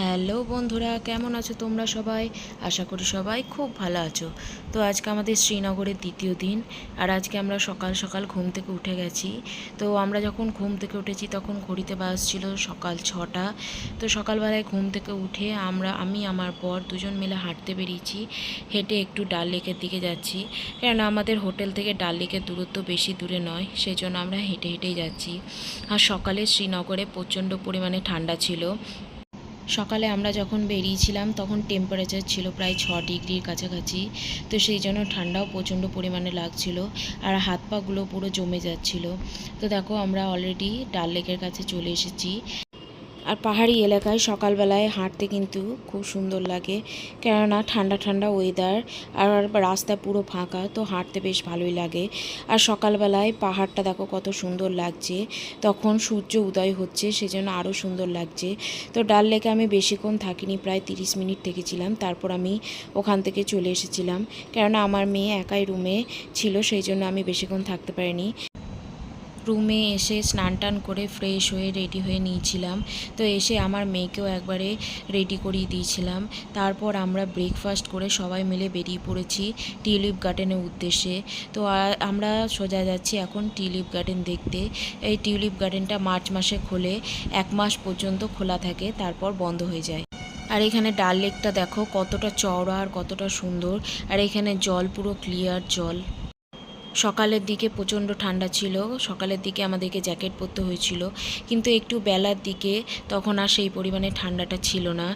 Hello বন্ধুরা, কেমন আছো তোমরা সবাই? আশা করি সবাই খুব ভালো আছো। তো আজকে আমাদের শ্রীনগরের দ্বিতীয় দিন, আর আজকে আমরা সকাল সকাল ঘুম থেকে উঠে গেছি। তো আমরা যখন ঘুম থেকে উঠেছি, তখন ঘড়িতে বাজছিল সকাল ছটা। তো সকালবেলায় ঘুম থেকে উঠে আমরা, আমি, আমার বর দুজন মিলে হাঁটতে বেরিয়েছি। হেঁটে একটু ডাল লেকের দিকে যাচ্ছি। কেননা আমাদের হোটেল থেকে ডাল লেকের দূরত্ব বেশি দূরে নয় সেই জন্য আমরা হেঁটে হেঁটেই যাচ্ছি। আর সকালে শ্রীনগরে প্রচণ্ড পরিমাণে ঠান্ডা ছিল। সকালে আমরা যখন বেরিয়েছিলাম, তখন টেম্পারেচার ছিল প্রায় ছ ডিগ্রির কাছাকাছি। তো সেই জন্য ঠান্ডাও প্রচণ্ড পরিমাণে লাগছিল আর হাত পাগুলো পুরো জমে যাচ্ছিল। তো দেখো আমরা অলরেডি ডাল লেকের কাছে চলে এসেছি। আর পাহাড়ি এলাকায় সকালবেলায় হাঁটতে কিন্তু খুব সুন্দর লাগে। কেননা ঠান্ডা ঠান্ডা ওয়েদার আর রাস্তা পুরো ফাঁকা, তো হাঁটতে বেশ ভালোই লাগে। আর সকালবেলায় পাহাড়টা দেখো কত সুন্দর লাগছে। তখন সূর্য উদয় হচ্ছে, সেজন্য আরও সুন্দর লাগছে। তো ডাল লেকে আমি বেশিক্ষণ থাকিনি, প্রায় তিরিশ মিনিট থেকেছিলাম। তারপর আমি ওখান থেকে চলে এসেছিলাম। কেননা আমার মেয়ে একাই রুমে ছিল, সেই জন্য আমি বেশিক্ষণ থাকতে পারিনি। রুমে এসে স্নান টান করে ফ্রেশ হয়ে রেডি হয়ে নিয়েছিলাম। তো এসে আমার মেয়েকেও একবারে রেডি করিয়ে দিয়েছিলাম। তারপর আমরা ব্রেকফাস্ট করে সবাই মিলে বেরিয়ে পড়েছি টিউলিপ গার্ডেনের উদ্দেশ্যে। তো আমরা সোজা যাচ্ছি এখন টিউলিপ গার্ডেন দেখতে। এই টিউলিপ গার্ডেনটা মার্চ মাসে খোলে, এক মাস পর্যন্ত খোলা থাকে, তারপর বন্ধ হয়ে যায়। আর এখানে ডাল লেকটা দেখো কতটা চওড়া আর কতটা সুন্দর। আর এখানে জল পুরো ক্লিয়ার জল। সকালের দিকে প্রচণ্ড ঠান্ডা ছিল, সকালের দিকে আমাদেরকে জ্যাকেট পরতে হয়েছিল, কিন্তু একটু বেলার দিকে তখন আর সেই পরিমাণে ঠান্ডাটা ছিল না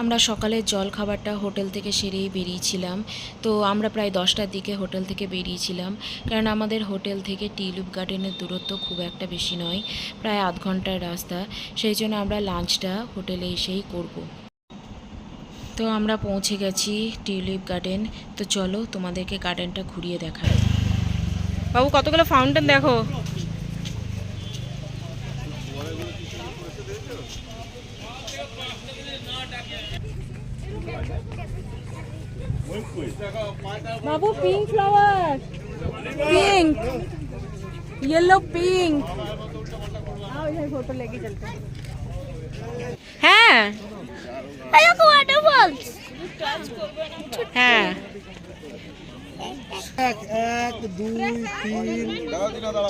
আমরা সকালের জল খাবারটা হোটেল থেকে সেরেই বেরিয়েছিলাম, তো আমরা প্রায় দশটার দিকে হোটেল থেকে বেরিয়েছিলাম, কারণ আমাদের হোটেল থেকে টিউলিপ গার্ডেনের দূরত্ব খুব একটা বেশি নয়, প্রায় আধ ঘণ্টার রাস্তা, সেই জন্য আমরা লাঞ্চটা হোটেলে এসেই করব। তো আমরা পৌঁছে গেছি টিউলিপ গার্ডেন। তো চলো তোমাদেরকে গার্ডেনটা ঘুরিয়ে দেখা বাবু কতগুলো ফাউন্টেন দেখো? বাবু pink flower pink yellow pink photo লেগে চলতে হ্যাঁ। হ্যাঁ। এক এক দুই তিন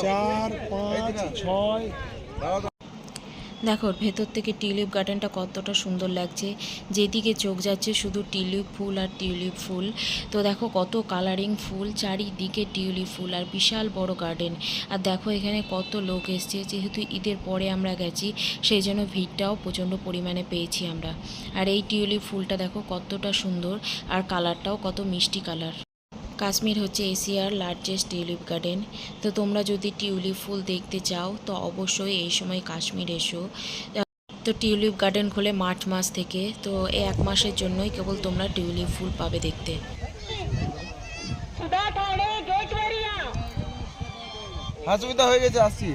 চার পাঁচ ছয়। দেখো, ভেতর থেকে টিউলিপ গার্ডেনটা কতটা সুন্দর লাগছে। যেদিকে চোখ যাচ্ছে শুধু টিউলিপ ফুল আর টিউলিপ ফুল। তো দেখো, কত কালারিং ফুল, চারিদিকে টিউলিপ ফুল আর বিশাল বড় গার্ডেন। আর দেখো, এখানে কত লোক এসছে, যেহেতু ঈদের পরে আমরা গেছি, সেই জন্য ভিড়টাও প্রচণ্ড পরিমাণে পেয়েছি আমরা। আর এই টিউলিপ ফুলটা দেখো কতটা সুন্দর, আর কালারটাও কত মিষ্টি কালার কাশ্মীর হচ্ছে এশিয়ার লার্জেস্ট টিউলিপ গার্ডেন তো তোমরা যদি টিউলিপ ফুল দেখতে চাও তো অবশ্যই এই সময় কাশ্মীর এসো। তো টিউলিপ গার্ডেন খোলে মার্চ মাস থেকে। তো এই এক মাসের জন্যই কেবল তোমরা টিউলিপ ফুল পাবে দেখতে। হ্যাঁ সুবিধা হয়ে গেছে আসছি।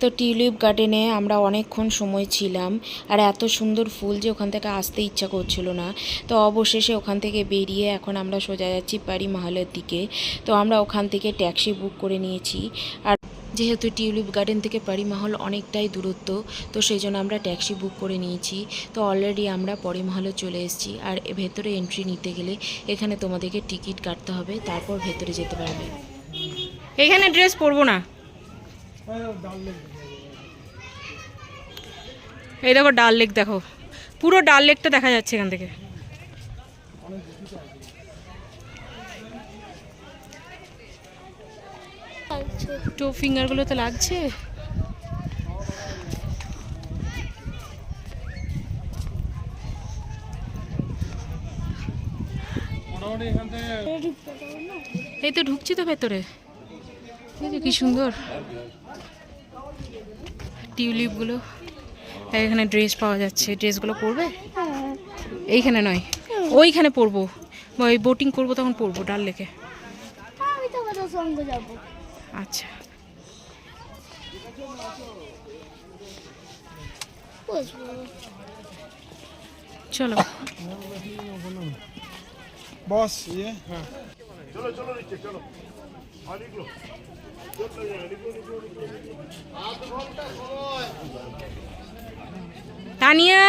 তো টিউলিপ গার্ডেনে আমরা অনেকক্ষণ সময় ছিলাম আর এত সুন্দর ফুল যে ওখান থেকে আসতে ইচ্ছা করছিল না। তো অবশেষে ওখান থেকে বেরিয়ে এখন আমরা সোজা যাচ্ছি পারি মাহলের দিকে। তো আমরা ওখান থেকে ট্যাক্সি বুক করে নিয়েছি। আর যেহেতু টিউলিপ গার্ডেন থেকে পারি মহল অনেকটাই দূরত্ব, তো সেই জন্য আমরা ট্যাক্সি বুক করে নিয়েছি। তো অলরেডি আমরা পরি মহলে চলে এসেছি। আর ভেতরে এন্ট্রি নিতে গেলে এখানে তোমাদেরকে টিকিট কাটতে হবে, তারপর ভেতরে যেতে পারবে। এখানে ড্রেস পরবো না। এই দেখো ডাল লেক দেখো। পুরো ডাল লেকটা দেখা যাচ্ছে এখান থেকে। ফিঙ্গারগুলো তো লাগছে। এই তো ঢুকছি তো ভেতরে। কি সুন্দর। টিউলিপগুলো। এখানে ড্রেস পাওয়া যাচ্ছে। ড্রেসগুলো পরবে? এইখানে নয়। ওইখানে পরবো। ওই বোটিং করব তখন পরবো ডাল লেকে। আচ্ছা। চলো। বস ইয়ে। হ্যাঁ। তানিয়া?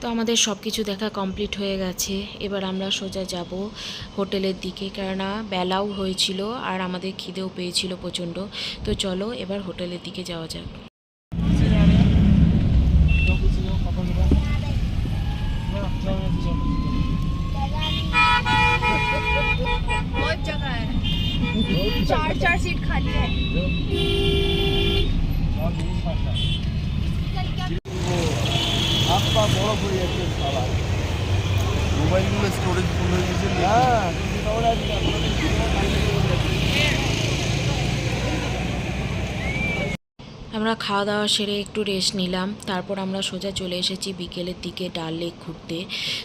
তো আমাদের সব কিছু দেখা কমপ্লিট হয়ে গেছে। এবার আমরা সোজা যাব হোটেলের দিকে, কেননা বেলাও হয়েছিল আর আমাদের খিদেও পেয়েছিল প্রচণ্ড। তো চলো এবার হোটেলের দিকে যাওয়া যাক। বড় হয়ে যাচ্ছে মোবাইলগুলো স্টোরেজ ফুল হয়ে গেছে হ্যাঁ আমরা খাওয়া দাওয়া সেরে একটু রেস্ট নিলাম। তারপর আমরা সোজা চলে এসেছি বিকেলের দিকে ডাল লেক ঘুরতে।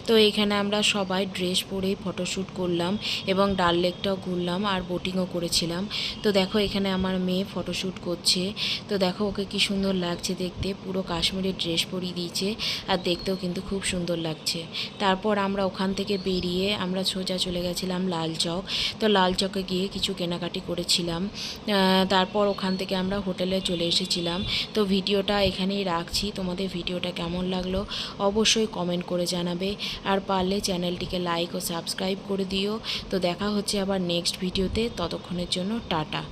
তো এখানে আমরা সবাই ড্রেস পরেই ফটোশ্যুট করলাম এবং ডাল লেকটাও ঘুরলাম আর বোটিংও করেছিলাম। তো দেখো এখানে আমার মেয়ে ফটোশ্যুট করছে। তো দেখো ওকে কি সুন্দর লাগছে দেখতে। পুরো কাশ্মীরের ড্রেস পরিয়ে দিয়েছে আর দেখতেও কিন্তু খুব সুন্দর লাগছে। তারপর আমরা ওখান থেকে বেরিয়ে আমরা সোজা চলে গেছিলাম লাল চক। তো লাল চকে গিয়ে কিছু কেনাকাটি করেছিলাম। তারপর ওখান থেকে আমরা হোটেলে চলে এসেছিলাম। তো ভিডিওটা এখানেই রাখছি। তোমাদের ভিডিওটা কেমন লাগল অবশ্যই কমেন্ট করে জানাবে। আর পারলে চ্যানেলটিকে লাইক ও সাবস্ক্রাইব করে দিও। তো দেখা হচ্ছে আবার নেক্সট ভিডিওতে ততক্ষণের জন্য টাটা।